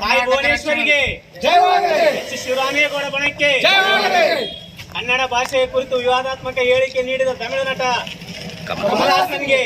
ತಾಯಿ ಭುವನೇಶ್ವರಿಗೆ ಶಿವರಾಮೇಗೌಡ ಬಣಕ್ಕೆ ಕನ್ನಡ ಭಾಷೆಯ ಕುರಿತು ವಿವಾದಾತ್ಮಕ ಹೇಳಿಕೆ ನೀಡಿದ ತಮಿಳು ನಟ ಕಮಲಹಾಸನ್ಗೆ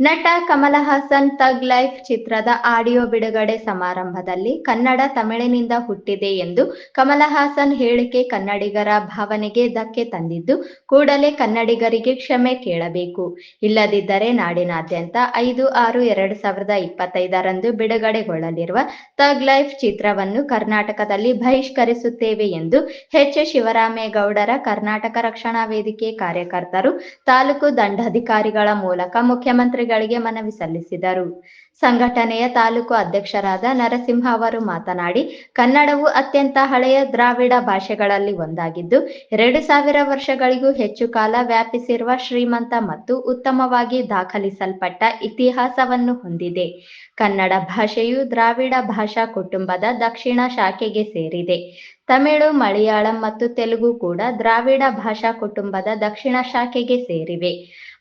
ನಟ ಕಮಲ ಹಾಸನ್ ತಗ್ ಲೈಫ್ ಚಿತ್ರದ ಆಡಿಯೋ ಬಿಡುಗಡೆ ಸಮಾರಂಭದಲ್ಲಿ ಕನ್ನಡ ತಮಿಳಿನಿಂದ ಹುಟ್ಟಿದೆ ಎಂದು ಕಮಲ ಹಾಸನ್ ಹೇಳಿಕೆ ಕನ್ನಡಿಗರ ಭಾವನೆಗೆ ಧಕ್ಕೆ ತಂದಿದ್ದು, ಕೂಡಲೇ ಕನ್ನಡಿಗರಿಗೆ ಕ್ಷಮೆ ಕೇಳಬೇಕು. ಇಲ್ಲದಿದ್ದರೆ ನಾಡಿನಾದ್ಯಂತ ಐದು ಆರು ಎರಡು ಸಾವಿರದ ಇಪ್ಪತ್ತೈದರಂದು ಬಿಡುಗಡೆಗೊಳ್ಳಲಿರುವ ತಗ್ ಲೈಫ್ ಚಿತ್ರವನ್ನು ಕರ್ನಾಟಕದಲ್ಲಿ ಬಹಿಷ್ಕರಿಸುತ್ತೇವೆ ಎಂದು ಎಚ್ ಶಿವರಾಮೇಗೌಡರ ಕರ್ನಾಟಕ ರಕ್ಷಣಾ ವೇದಿಕೆ ಕಾರ್ಯಕರ್ತರು, ತಾಲೂಕು ದಂಡಾಧಿಕಾರಿಗಳ ಮೂಲಕ ಮುಖ್ಯಮಂತ್ರಿಗಳಿಗೆ ಮನವಿ ಸಲ್ಲಿಸಿದರು. ಸಂಘಟನೆಯ ತಾಲೂಕು ಅಧ್ಯಕ್ಷರಾದ ನರಸಿಂಹ ಅವರು ಮಾತನಾಡಿ, ಕನ್ನಡವು ಅತ್ಯಂತ ಹಳೆಯ ದ್ರಾವಿಡ ಭಾಷೆಗಳಲ್ಲಿ ಒಂದಾಗಿದ್ದು, ಎರಡು ಸಾವಿರ ವರ್ಷಗಳಿಗೂ ಹೆಚ್ಚು ಕಾಲ ವ್ಯಾಪಿಸಿರುವ ಶ್ರೀಮಂತ ಮತ್ತು ಉತ್ತಮವಾಗಿ ದಾಖಲಿಸಲ್ಪಟ್ಟ ಇತಿಹಾಸವನ್ನು ಹೊಂದಿದೆ. ಕನ್ನಡ ಭಾಷೆಯು ದ್ರಾವಿಡ ಭಾಷಾ ಕುಟುಂಬದ ದಕ್ಷಿಣ ಶಾಖೆಗೆ ಸೇರಿದೆ. ತಮಿಳು ಮಲಯಾಳಂ ಮತ್ತು ತೆಲುಗು ಕೂಡ ದ್ರಾವಿಡ ಭಾಷಾ ಕುಟುಂಬದ ದಕ್ಷಿಣ ಶಾಖೆಗೆ ಸೇರಿವೆ.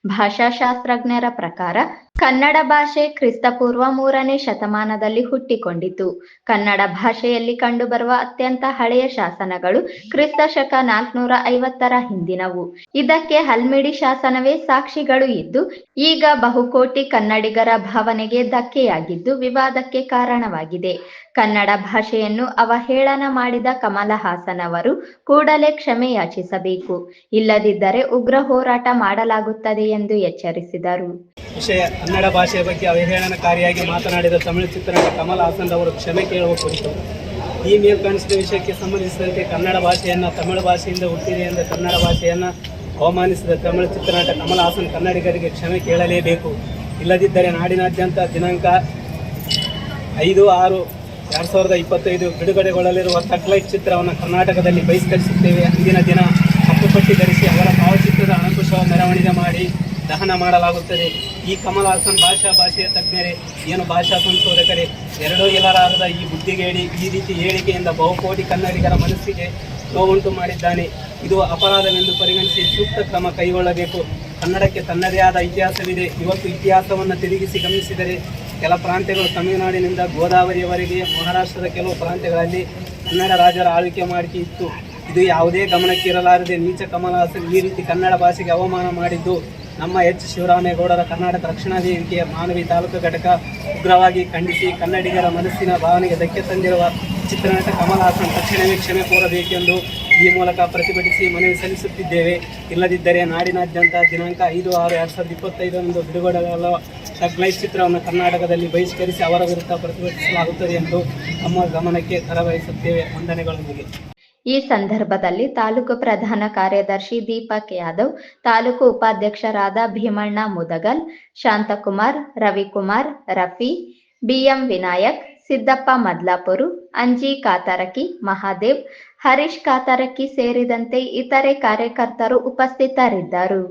ಭಾಷಾಶಾಸ್ತ್ರಜ್ಞರ ಪ್ರಕಾರ ಕನ್ನಡ ಭಾಷೆ ಕ್ರಿಸ್ತಪೂರ್ವ ಮೂರನೇ ಶತಮಾನದಲ್ಲಿ ಹುಟ್ಟಿಕೊಂಡಿತು. ಕನ್ನಡ ಭಾಷೆಯಲ್ಲಿ ಕಂಡುಬರುವ ಅತ್ಯಂತ ಹಳೆಯ ಶಾಸನಗಳು ಕ್ರಿಸ್ತ ಶಕ ನಾಲ್ಕುನೂರ ಐವತ್ತರ ಹಿಂದಿನವು. ಇದಕ್ಕೆ ಹಲ್ಮಿಡಿ ಶಾಸನವೇ ಸಾಕ್ಷಿಗಳು ಇದ್ದು, ಈಗ ಬಹುಕೋಟಿ ಕನ್ನಡಿಗರ ಭಾವನೆಗೆ ಧಕ್ಕೆಯಾಗಿದ್ದು ವಿವಾದಕ್ಕೆ ಕಾರಣವಾಗಿದೆ. ಕನ್ನಡ ಭಾಷೆಯನ್ನು ಅವಹೇಳನ ಮಾಡಿದ ಕಮಲ ಹಾಸನ್ ಅವರು ಕೂಡಲೇ ಕ್ಷಮೆ ಯಾಚಿಸಬೇಕು ಇಲ್ಲದಿದ್ದರೆ ಉಗ್ರ ಹೋರಾಟ ಮಾಡಲಾಗುತ್ತದೆ ಎಂದು ಎಚ್ಚರಿಸಿದರು. ಕನ್ನಡ ಭಾಷೆಯ ಬಗ್ಗೆ ಅವಹೇಳನಕಾರಿಯಾಗಿ ಮಾತನಾಡಿದ ತಮಿಳು ಚಿತ್ರನಟ ಕಮಲ್ ಹಾಸನ್ ಅವರು ಕ್ಷಮೆ ಕೇಳುವ ಕುರಿತು, ಈ ಮೇಲ್ಕಾಣಿಸಿದ ವಿಷಯಕ್ಕೆ ಸಂಬಂಧಿಸಿದಂತೆ ಕನ್ನಡ ಭಾಷೆಯನ್ನು ತಮಿಳು ಭಾಷೆಯಿಂದ ಹುಟ್ಟಿದೆ ಎಂದ ಕನ್ನಡ ಭಾಷೆಯನ್ನು ಅವಮಾನಿಸಿದ ತಮಿಳು ಚಿತ್ರನಟ ಕಮಲ್ ಹಾಸನ್ ಕನ್ನಡಿಗರಿಗೆ ಕ್ಷಮೆ ಕೇಳಲೇಬೇಕು. ಇಲ್ಲದಿದ್ದರೆ ನಾಡಿನಾದ್ಯಂತ ದಿನಾಂಕ ಐದು ಆರು ಎರಡು ಸಾವಿರದ ಇಪ್ಪತ್ತೈದು ಬಿಡುಗಡೆಗೊಳ್ಳಲಿರುವ ತಕ್ಲೈಟ್ ಚಿತ್ರವನ್ನು ಕರ್ನಾಟಕದಲ್ಲಿ ಬಹಿಷ್ಕರಿಸುತ್ತೇವೆ. ಅಂದಿನ ದಿನ ಹಕ್ಕುಪಟ್ಟಿ ಧರಿಸಿ ಅವರ ಭಾವಚಿತ್ರದ ಅನಂಕುಶವ ಮೆರವಣಿಗೆ ಮಾಡಿ ದಹನ ಮಾಡಲಾಗುತ್ತದೆ. ಈ ಕಮಲ ಹಾಸನ್ ಭಾಷಾ ಭಾಷೆಯ ತಜ್ಞರೇ, ಏನು ಭಾಷಾ ಸಂಶೋಧಕರೇ, ಎರಡೂ ಇಲ್ಲರಾದ ಈ ಬುದ್ಧಿಗೇಡಿ, ಈ ರೀತಿ ಹೇಳಿಕೆಯಿಂದ ಬಹುಕೋಟಿ ಕನ್ನಡಿಗರ ಮನಸ್ಸಿಗೆ ನೋವುಂಟು ಮಾಡಿದ್ದಾನೆ. ಇದು ಅಪರಾಧವೆಂದು ಪರಿಗಣಿಸಿ ಸೂಕ್ತ ಕ್ರಮ ಕೈಗೊಳ್ಳಬೇಕು. ಕನ್ನಡಕ್ಕೆ ತನ್ನದೇ ಆದ ಇತಿಹಾಸವಿದೆ. ಇವತ್ತು ಇತಿಹಾಸವನ್ನು ತಿರುಗಿಸಿ ಗಮನಿಸಿದರೆ, ಕೆಲ ಪ್ರಾಂತ್ಯಗಳು ತಮಿಳುನಾಡಿನಿಂದ ಗೋದಾವರಿಯವರೆಗೆ ಮಹಾರಾಷ್ಟ್ರದ ಕೆಲವು ಪ್ರಾಂತ್ಯಗಳಲ್ಲಿ ಕನ್ನಡ ರಾಜರ ಆಳ್ವಿಕೆ ಮಾಡಿಕೆ ಇತ್ತು. ಇದು ಯಾವುದೇ ಗಮನಕ್ಕಿರಲಾರದೆ ನೀಚ ಕಮಲ ಹಾಸನ್ ಈ ರೀತಿ ಕನ್ನಡ ಭಾಷೆಗೆ ಅವಮಾನ ಮಾಡಿದ್ದು. ನಮ್ಮ ಎಚ್ ಶಿವರಾಮೇಗೌಡರ ಕರ್ನಾಟಕ ರಕ್ಷಣಾ ವೇದಿಕೆಯ ಮಾನವಿ ತಾಲೂಕು ಘಟಕ ಉಗ್ರವಾಗಿ ಖಂಡಿಸಿ ಕನ್ನಡಿಗರ ಮನಸ್ಸಿನ ಭಾವನೆಗೆ ಧಕ್ಕೆ ತಂದಿರುವ ಚಿತ್ರನಟ ಕಮಲ್ ಹಾಸನ್ ತಕ್ಷಣವೇ ಕ್ಷಮೆ ಕೋರಬೇಕೆಂದು ಈ ಮೂಲಕ ಪ್ರತಿಭಟಿಸಿ ಮನವಿ ಸಲ್ಲಿಸುತ್ತಿದ್ದೇವೆ. ಇಲ್ಲದಿದ್ದರೆ ನಾಡಿನಾದ್ಯಂತ ದಿನಾಂಕ ಐದು ಆರು ಎರಡು ಸಾವಿರದ ಇಪ್ಪತ್ತೈದರಂದು ಬಿಡುಗಡೆಗಳ ಲೈಫ್ ಚಿತ್ರವನ್ನು ಕರ್ನಾಟಕದಲ್ಲಿ ಬಹಿಷ್ಕರಿಸಿ ಅವರ ವಿರುದ್ಧ ಪ್ರತಿಭಟಿಸಲಾಗುತ್ತದೆ ಎಂದು ನಮ್ಮ ಗಮನಕ್ಕೆ ತರವಹಿಸುತ್ತೇವೆ ವಂದನೆಗಳೊಂದಿಗೆ ಈ ಸಂದರ್ಭದಲ್ಲಿ ತಾಲೂಕು ಪ್ರಧಾನ ಕಾರ್ಯದರ್ಶಿ ದೀಪಕ್ ಯಾದವ್, ತಾಲೂಕು ಉಪಾಧ್ಯಕ್ಷರಾದ ಭೀಮಣ್ಣ ಮುದಗಲ್, ಶಾಂತಕುಮಾರ್, ರವಿಕುಮಾರ್, ರಫಿ, ಬಿಎಂ ವಿನಾಯಕ್, ಸಿದ್ದಪ್ಪ ಮದ್ಲಾಪುರು, ಅಂಜಿ ಕಾತರಕಿ, ಮಹಾದೇವ್, ಹರೀಶ್ ಕಾತರಕಿ ಸೇರಿದಂತೆ ಇತರೆ ಕಾರ್ಯಕರ್ತರು ಉಪಸ್ಥಿತರಿದ್ದರು.